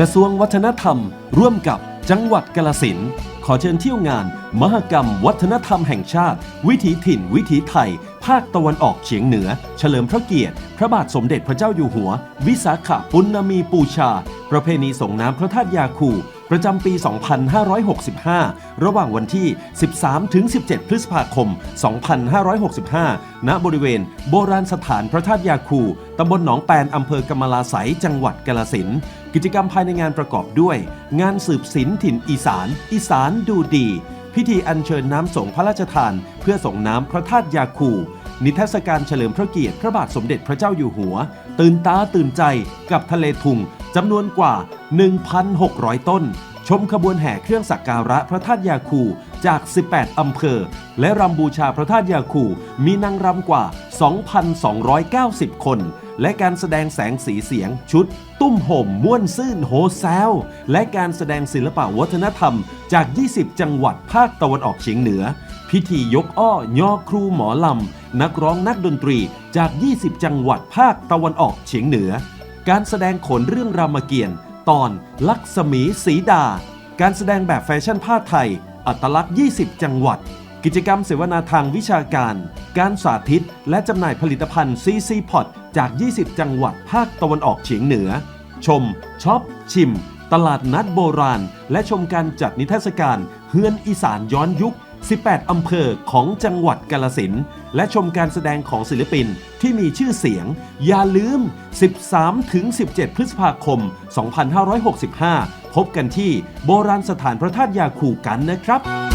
กระทรวงวัฒนธรรม ร่วมกับจังหวัดกาลสินขอเชิญเที่ยวงาน มหกรรม วัฒนธรรมแห่งชาติ วิถีถิ่น วิถีไทย ภาคตะวันออกเฉียงเหนือ เฉลิมพระเกียรติ พระบาทสมเด็จพระเจ้าอยู่หัว วิสาขปุณณมีปูชา ประเพณีส่งน้ำพระธาตุยาคู ประจำปี 2565 ระหว่างวันที่ 13-17 พฤษภาคม 2565 ณ บริเวณ โบราณสถานพระธาตุยาคู ตำบลหนองแปนอำเภอกำมะลาไสยจังหวัดกาลสิน กิจกรรมภายในงานประกอบด้วย งานสืบศิลป์ถิ่นอีสาน อีสานดูดี พิธีอัญเชิญน้ำสงพระราชทาน เพื่อส่งน้ำพระธาตุยาคูนิทรรศการเฉลิมพระเกียรติพระบาทสมเด็จพระเจ้าอยู่หัว ตื่นตาตื่นใจกับทะเลทุง จำนวนกว่า 1,600 ต้น ชมขบวนแห่เครื่องสักการะพระธาตุยาคูจาก 18 อำเภอ และรำบูชาพระธาตุยาคู มีนางรำกว่า 2,290 คน และการแสดงแสงสีเสียงชุด ตุ้มห่มม่วนซื่นโฮแซวและการแสดงศิลปะวัฒนธรรมจาก 20 จังหวัดภาคตะวันออกเฉียงเหนือ พิธียกอ้อย่อครูหมอลำ นักร้องนักดนตรีจาก 20 จังหวัดภาคตะวันออกเฉียงเหนือ การแสดงขนเรื่องรามเกียรติ์ตอนลักษมีสีดา การแสดงแบบแฟชั่นผ้าไทย อัตลักษณ์ 20 จังหวัด กิจกรรมเสวนาทางวิชาการ การสาธิต และจำหน่ายผลิตภัณฑ์ซีซีพอตจาก 20 จังหวัดภาคตะวันออกเฉียงเหนือ ชมช็อป ชิม ตลาดนัดโบราณ และชมการจัดนิทรรศการเฮือนอีสานย้อนยุค 18 อำเภอของจังหวัดกาลสินและชมการแสดงของศิลปินที่มีชื่อเสียง อย่าลืม 13-17 พฤษภาคม 2565 พบกันที่โบราณสถานพระธาตุยาคูกันนะครับ